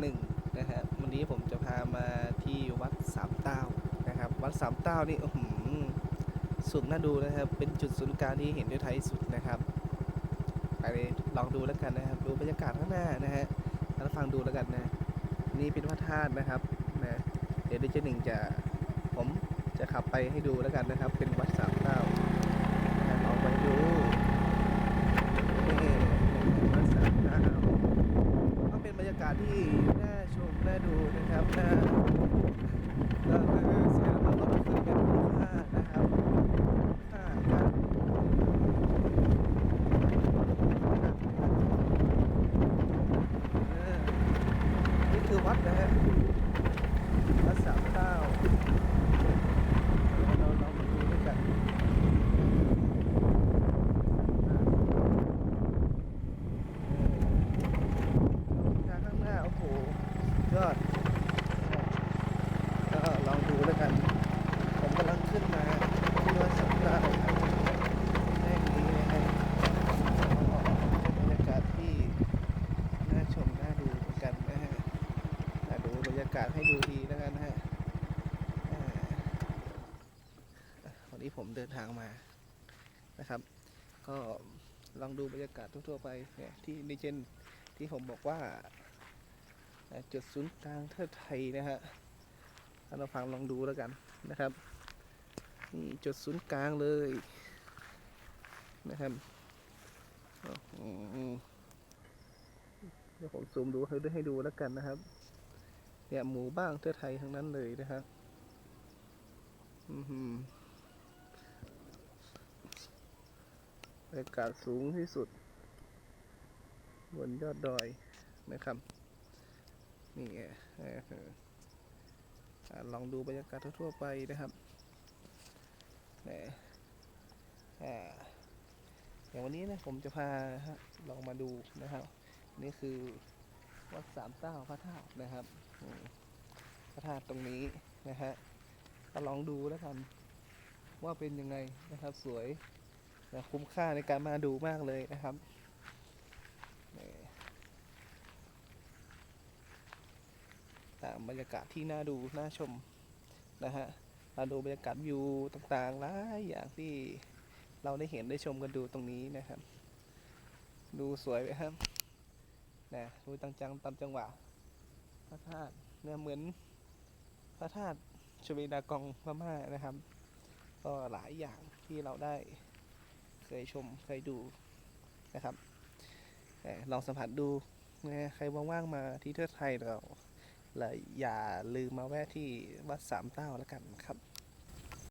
หนึ่งนะฮะวันนี้ผมจะพามาที่วัดสามเต้านะครับ วัดสามเต้านี่สุดน่าดูนะครับ เป็นจุดศูนย์กลางที่เห็นด้วยไทยสุดนะครับไปลองดูแล้วกันนะครับ ดูบรรยากาศข้างหน้านะฮะแล้วฟังดูแล้วกันนะ นี่เป็นพระธาตุนะครับนะเดี๋ยวดิเจหนึ่งจะผมจะขับไปให้ดูแล้วกันนะครับ เป็นวัดสามเต้านะฮะลองไปดูวัดสามเต้าก็เป็นบรรยากาศที่ ดูนะครับน่าก็คือเสียงมันรถคือเป็นคุ้มค่านะครับค่าการเออนี่คือวัดนะฮะวัดสามเก้าเราเรามาดูด้วยกัน ทางข้างหน้า โอ้โห ยอดก็ลองดูแล้ว กัน ผมกำลังขึ้นมาที่วัดสัมดาวแห่งนี้นะฮะเป็นบรรยากาศที่น่าชมน่าดูเหมือนกันนะฮะอะดูบรรยากาศให้ดูดีแล้วกันนะฮะวันนี้ผมเดินทางมานะครับ ก็ลองดูบรรยากาศทั่วๆไปเนี่ยที่ในิเจนที่ผมบอกว่าจุดศูนย์กลางเทิดไทยนะฮะ เราฟังลองดูแล้วกันนะครับ นี่จุดศูนย์กลางเลยนะครับโอ้โหเดี๋ยวผมซูมดูให้ด้วยให้ดูแล้วกันนะครับ เนี่ยหมู่บ้านเทิดไทยทั้งนั้นเลยนะครับอือหือบรรยากาศสูงที่สุด บนยอดดอยนะครับ นี่ไง ลองดูบรรยากาศทั่วๆไปนะครับอย่างวันนี้นะผมจะพาฮะลองมาดูนะครับ นี่คือวัดสามเต้าพระธาตุนะครับพระธาตุตรงนี้นะฮะก็ลองดูแล้วกันว่าเป็นยังไงนะครับสวยและคุ้มค่าในการมาดูมากเลยนะครับ นี่ตาม บรรยากาศที่น่าดูน่าชมนะฮะเราดูบรรยากาศวิวต่างๆหลายอย่างที่เราได้เห็นได้ชมกันดูตรงนี้นะครับ ดูสวยไหมครับนะดูตังจังตามจังหวะพระธาตุเนี่ยเหมือนพระธาตุชเวดากองพม่านะครับ ก็หลายอย่างที่เราได้เคยชมเคยดูนะครับลองสัมผัสดูนะใครว่างๆมาที่เทือกไทยเรา และอย่าลืมมาแวะที่วัดสามเต้าแล้วกันครับ